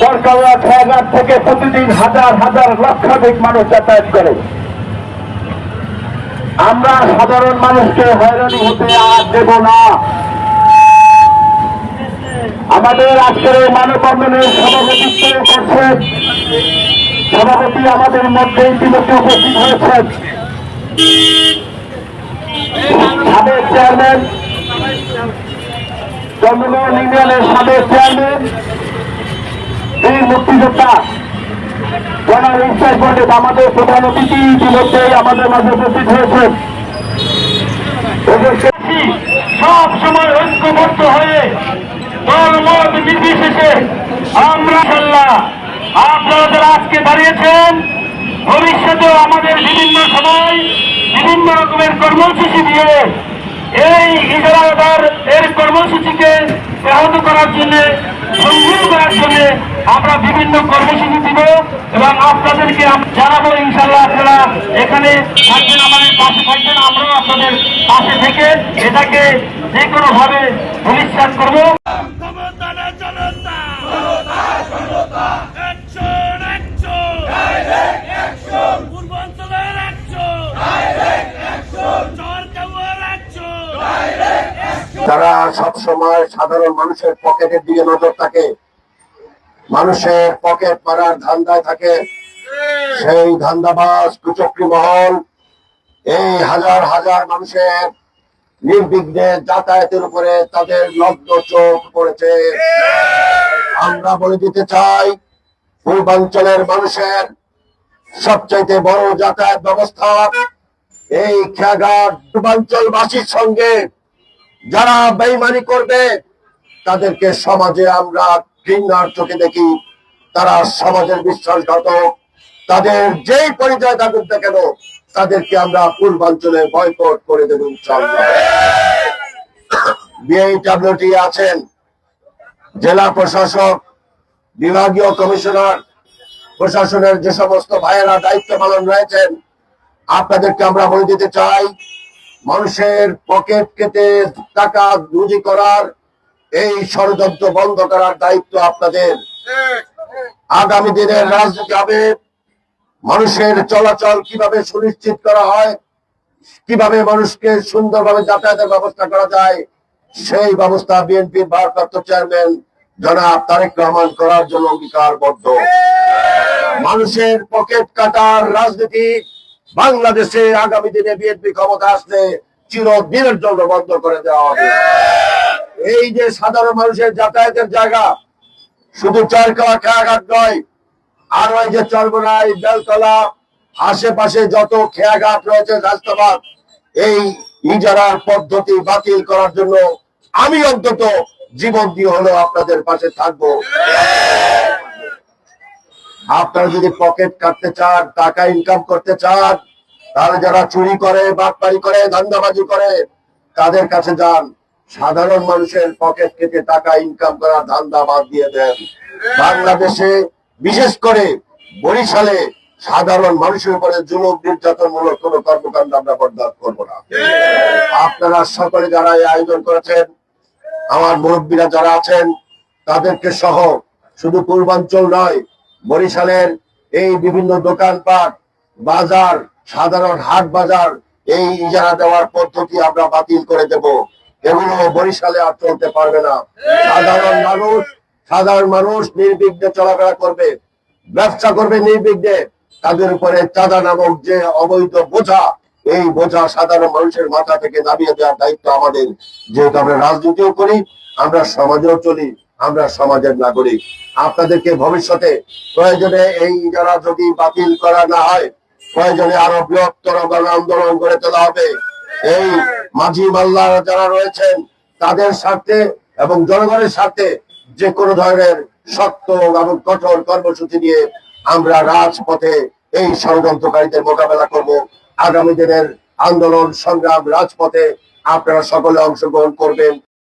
চরকাওয়া খেয়াঘাট থেকে প্রতিদিন হাজার হাজার লক্ষাধিক মানুষ যাতায়াত করে। আমরা সাধারণ মানুষকে হয়রানি হতে আর দেব না। আমাদের আজকের এই মানববন্ধনের সভাপতিত্ব করছেন, সভাপতি আমাদের মধ্যে ইতিমধ্যে উপস্থিত হয়েছেন। সাবেক চেয়ারম্যান চন্দ্রমোহন ইউনিয়নের সাবেক চেয়ারম্যান বীর মুক্তিযোদ্ধা ইস্টার পণ্ডিত আমাদের প্রধান অতিথি ইতিমধ্যেই আমাদের মাঝে উপস্থিত হয়েছেন। সব সময় ঐক্যবদ্ধ হয়ে দল মত নির্বিশেষে আমরা আপনারা যারা আজকে দাঁড়িয়েছেন, ভবিষ্যতেও আমাদের বিভিন্ন সময় বিভিন্ন রকমের কর্মসূচি দিয়ে এই ইজারাদার এর কর্মসূচিকে ব্যাহত করার জন্য সংগীত করার জন্য আমরা বিভিন্ন কর্মসূচি দিব এবং আপনাদেরকে জানাব ইনশাল্লাহ আপনারা এখানে থাকবেন, আমাদের পাশে থাকবেন, আমরাও আপনাদের পাশে থেকে এটাকে যে কোনোভাবে ভাবে পরিষ্কার করব। যারা সব সময় সাধারণ মানুষের পকেটের দিকে নজর থাকে, মানুষের পকেট মারার ধান্দায় থাকে, সেই ধান্দাবাজ কুচক্রি মহল, এই হাজার হাজার মানুষের নির্বিঘ্নে যাতায়াতের উপরে তাদের লগ্ন চোখ পড়েছে। আমরা বলে দিতে চাই, পূর্বাঞ্চলের মানুষের সবচাইতে বড় যাতায়াত ব্যবস্থা এই খেয়াঘাট পূর্বাঞ্চলবাসীর সঙ্গে যারা বেইমানি করবে, তাদেরকে সমাজে আমরা ঘৃণার চোখে দেখি। তারা সমাজের বিশ্বাসঘাতক। তাদের যেই পরিচয় থাকুক না কেন, তাদেরকে আমরা পূর্বাঞ্চলে বয়কট করে দেব বিআইডব্লিউটি আছেন, জেলা প্রশাসক, বিভাগীয় কমিশনার, প্রশাসনের যে সমস্ত ভাইয়েরা দায়িত্ব পালন রয়েছেন, আপনাদেরকে আমরা বলে দিতে চাই মানুষের পকেট কেটে টাকা রুজি করার এই ষড়যন্ত্র বন্ধ করার দায়িত্ব আপনাদের। আগামী দিনের রাজনীতি হবে। মানুষের চলাচল কীভাবে সুনিশ্চিত করা হয়, কীভাবে মানুষকে সুন্দরভাবে যাতায়াতের ব্যবস্থা করা যায়, সেই ব্যবস্থা বিএনপির ভারপ্রাপ্ত চেয়ারম্যান জনাব তারেক রহমান করার জন্য অঙ্গীকারবদ্ধ। মানুষের পকেট কাটার রাজনীতি বাংলাদেশে আগামী দিনে বিএনপি ক্ষমতা আসলে চিরদিনের জন্য বন্ধ করে দেওয়া হবে। এই যে সাধারণ মানুষের যাতায়াতের জায়গা, শুধু চারকাওয়া খেয়াঘাট নয় আর ওই যে চরমনাই, বেলতলা, আশেপাশে যত খেয়াঘাট রয়েছে রাস্তাবাদ এই ইজারার পদ্ধতি বাতিল করার জন্য আমি অন্তত জীবন দিয়ে হলেও আপনাদের পাশে থাকব। আপনারা যদি পকেট কাটতে চান, টাকা ইনকাম করতে চান, তাহলে যারা চুরি করে, বাটপারি করে, ধান্দাবাজি করে, তাদের কাছে যান। সাধারণ মানুষের পকেট কেটে টাকা ইনকাম করার ধান্দা বাদ দিয়ে দেন। বাংলাদেশে বিশেষ করে বরিশালে সাধারণ মানুষের উপরে জুলুম, নির্যাতনমূলক কোন কর্মকাণ্ড আমরা বরদাস্ত করব না। আপনারা সকলে যারা এই আয়োজন করেছেন, আমার মুরব্বীরা যারা আছেন, তাদেরকে সহ শুধু পূর্বাঞ্চল নয় বরিশালের এই বিভিন্ন দোকানপাট, বাজার, সাধারণ হাট বাজার, এই ইজারা দেওয়ার পদ্ধতি আমরা বাতিল করে দেব। এগুলো বরিশালে আর চলতে পারবে না। সাধারণ মানুষ সাধারণ মানুষ নির্বিঘ্নে চলাফেরা করবে, ব্যবসা করবে নির্বিঘ্নে। তাদের উপরে চাঁদা নামক যে অবৈধ বোঝা, এই বোঝা সাধারণ মানুষের মাথা থেকে নামিয়ে দেওয়ার দায়িত্ব আমাদের। যেহেতু আমরা রাজনীতিও করি, আমরা সমাজেও চলি। আমরা সমাজের নাগরিক। আপনাদেরকে ভবিষ্যতে প্রয়োজনে এই যারা যদি বাতিল করা না হয়, প্রয়োজনে আরও বৃহত্তর আন্দোলন গড়ে তোলা হবে। এই মাঝি মাল্লারা যারা রয়েছেন, তাদের স্বার্থে এবং জনগণের স্বার্থে যে কোনো ধরনের শক্ত এবং কঠোর কর্মসূচি নিয়ে আমরা রাজপথে এই ষড়যন্ত্রকারীদের মোকাবেলা করব। আগামী দিনের আন্দোলন, সংগ্রাম, রাজপথে আপনারা সকলে অংশগ্রহণ করবেন।